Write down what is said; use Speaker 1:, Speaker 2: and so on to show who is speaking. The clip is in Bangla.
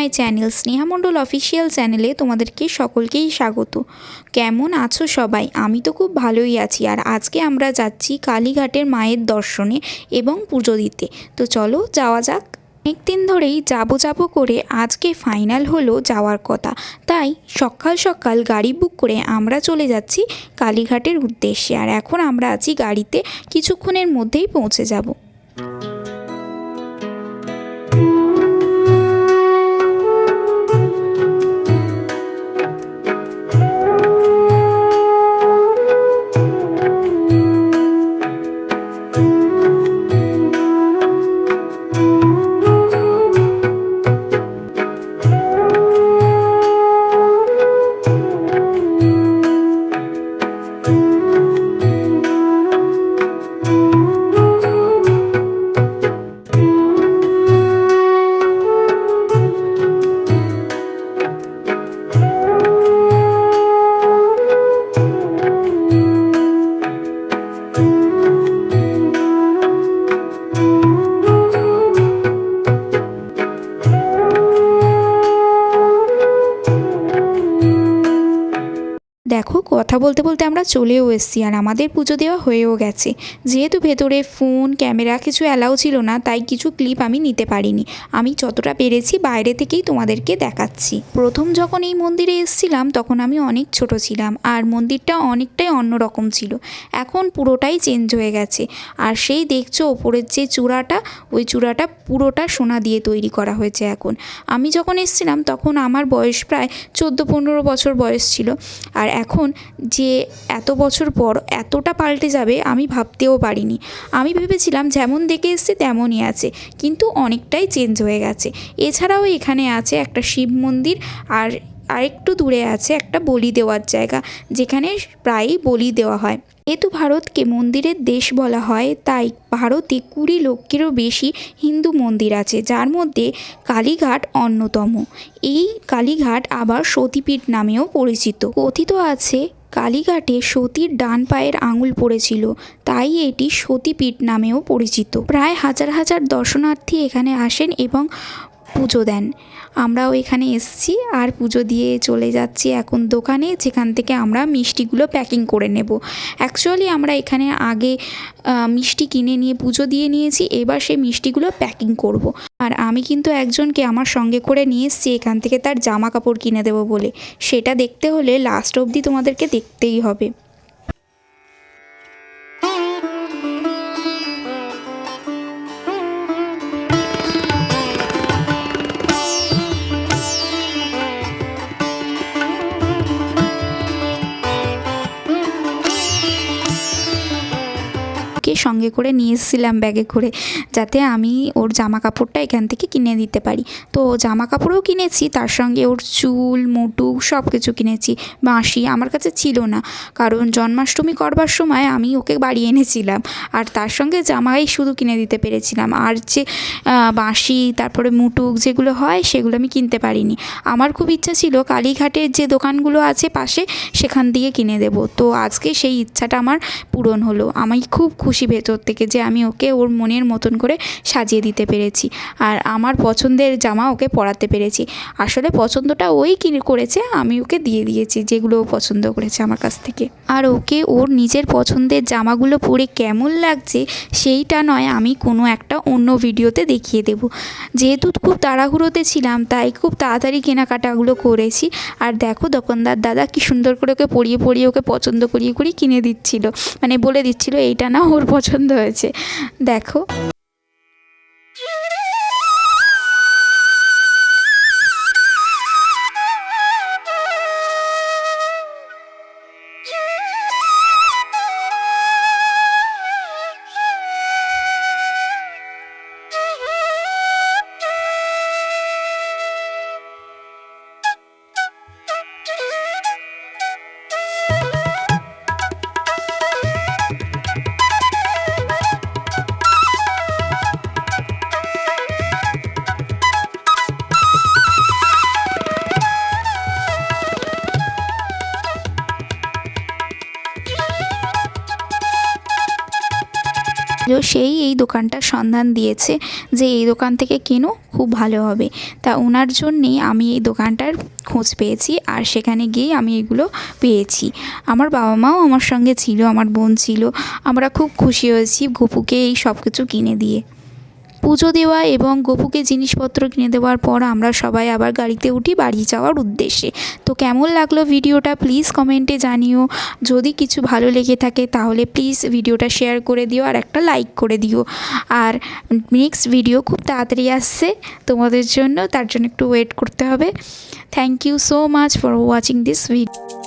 Speaker 1: মাই চ্যানেল স্নেহামণ্ডল অফিসিয়াল চ্যানেলে তোমাদেরকে সকলকেই স্বাগত। কেমন আছো সবাই? আমি তো খুব ভালোই আছি। আর আজকে আমরা যাচ্ছি কালীঘাটের মায়ের দর্শনে এবং পুজো দিতে। তো চলো যাওয়া যাক। অনেক দিন ধরেই যাব যাব করে আজকে ফাইনাল হলো যাওয়ার কথা। তাই সকাল সকাল গাড়ি বুক করে আমরা চলে যাচ্ছি কালীঘাটের উদ্দেশ্যে। আর এখন আমরা আছি গাড়িতে, কিছুক্ষণের মধ্যেই পৌঁছে যাব। দেখো, কথা বলতে বলতে আমরা চলেও এসেছি আর আমাদের পুজো দেওয়া হয়েও গেছে। যেহেতু ভেতরে ফোন, ক্যামেরা কিছু অ্যালাউ ছিল না, তাই কিছু ক্লিপ আমি নিতে পারিনি। আমি যতটা পেরেছি বাইরে থেকেই তোমাদেরকে দেখাচ্ছি। প্রথম যখন এই মন্দিরে এসেছিলাম, তখন আমি অনেক ছোট ছিলাম আর মন্দিরটা অনেকটাই অন্যরকম ছিল। এখন পুরোটাই চেঞ্জ হয়ে গেছে। আর সেই দেখছ, ওপরের যে চূড়াটা, ওই চূড়াটা পুরোটা সোনা দিয়ে তৈরি করা হয়েছে এখন। আমি যখন এসেছিলাম, তখন আমার বয়স প্রায় চোদ্দ পনেরো বছর বয়স ছিল। আর এখন যে এত বছর পর এতটা পাল্টে যাবে আমি ভাবতেও পারিনি। আমি ভেবেছিলাম যেমন দেখে এসছে তেমনই আছে, কিন্তু অনেকটাই চেঞ্জ হয়ে গেছে। এছাড়াও এখানে আছে একটা শিব মন্দির আর আরেকটু দূরে আছে একটা বলি দেওয়ার জায়গা, যেখানে প্রায়ই বলি দেওয়া হয়। যেহেতু ভারতকে মন্দিরের দেশ বলা হয়। তাই ভারতে কুড়ি লক্ষেরও বেশি হিন্দু মন্দির আছে, যার মধ্যে কালীঘাট অন্যতম। এই কালীঘাট আবার সতীপীঠ নামেও পরিচিত। কথিত আছে, কালীঘাটে সতীর ডান পায়ের আঙুল পড়েছিল, তাই এটি সতীপীঠ নামেও পরিচিত। প্রায় হাজার হাজার দর্শনার্থী এখানে আসেন এবং পুজো দেন। আমরাও এখানে এসছি আর পুজো দিয়ে চলে যাচ্ছি এখন দোকানে, যেখান থেকে আমরা মিষ্টিগুলো প্যাকিং করে নেব। অ্যাকচুয়ালি আমরা এখানে আগে মিষ্টি কিনে নিয়ে পুজো দিয়ে নিয়েছি, এবার সেই মিষ্টিগুলো প্যাকিং করব। আর আমি কিন্তু একজনকে আমার সঙ্গে করে নিয়ে এসেছি, এখান থেকে তার জামা কাপড় কিনে দেবো বলে। সেটা দেখতে হলে লাস্ট অবধি তোমাদেরকে দেখতেই হবে। সঙ্গে করে নিয়ে এসেছিলাম ব্যাগে করে, যাতে আমি ওর জামা কাপড়টা এখান থেকে কিনে দিতে পারি। তো জামা কাপড়ও কিনেছি, তার সঙ্গে ওর চুল, মুটু সব কিছু কিনেছি। বাঁশি আমার কাছে ছিল না, কারণ জন্মাষ্টমী করবার সময় আমি ওকে বাড়ি এনেছিলাম। আর তার সঙ্গে জামাই শুধু কিনে দিতে পেরেছিলাম। আর যে বাঁশি, তারপরে মুটুক যেগুলো হয় সেগুলো আমি কিনতে পারিনি। আমার খুব ইচ্ছা ছিল কালীঘাটের যে দোকানগুলো আছে পাশে সেখান দিয়ে কিনে দেব। তো আজকে সেই ইচ্ছাটা আমার পূরণ হলো। আমি খুব খুশি ভেতর থেকে যে আমি ওকে ওর মনের মতন করে সাজিয়ে দিতে পেরেছি। আর আমার পছন্দের জামা ওকে পরাতে পেরেছি। আসলে পছন্দটা ওই কিনে করেছে, আমি ওকে দিয়ে দিয়েছি যেগুলো ও পছন্দ করেছে আমার কাছ থেকে। আর ওকে ওর নিজের পছন্দের জামাগুলো পরে কেমন লাগছে, সেইটা নয়, আমি কোনো একটা অন্য ভিডিওতে দেখিয়ে দেব। যেহেতু খুব তাড়াহুড়োতে ছিলাম, তাই খুব তাড়াতাড়ি কেনাকাটাগুলো করেছি। আর দেখো দোকানদার দাদা কি সুন্দর করে ওকে পরিয়ে পরিয়ে ওকে পছন্দ করিয়ে করিয়ে কিনে দিচ্ছিল। মানে বলে দিচ্ছিল, এইটা না, ওর পছন্দ হয়েছে। দেখো। সেই এই দোকানটার সন্ধান দিয়েছে যে এই দোকান থেকে কেনো খুব ভালো হবে। তা ওনার জন্যেই আমি এই দোকানটার খোঁজ পেয়েছি আর সেখানে গিয়েই আমি এগুলো পেয়েছি। আমার বাবা মাও আমার সঙ্গে ছিল, আমার বোন ছিল। আমরা খুব খুশি হয়েছি গপুকে এই সব কিছু কিনে দিয়ে। পুজো দেওয়া এবং গপুকে জিনিসপত্র কিনে দেওয়ার পর আমরা সবাই আবার গাড়িতে উঠি বাড়ি যাওয়ার উদ্দেশ্যে। তো কেমন লাগল ভিডিওটা প্লিজ কমেন্টে জানিও। যদি কিছু ভালো লেগে থাকে তাহলে প্লিজ ভিডিওটা শেয়ার করে দিও আর একটা লাইক করে দিও। আর নেক্সট ভিডিও খুব তাড়াতাড়ি আসছে, তোমাদের জন্য তার জন্য একটু ওয়েট করতে হবে। Thank you so much for watching this video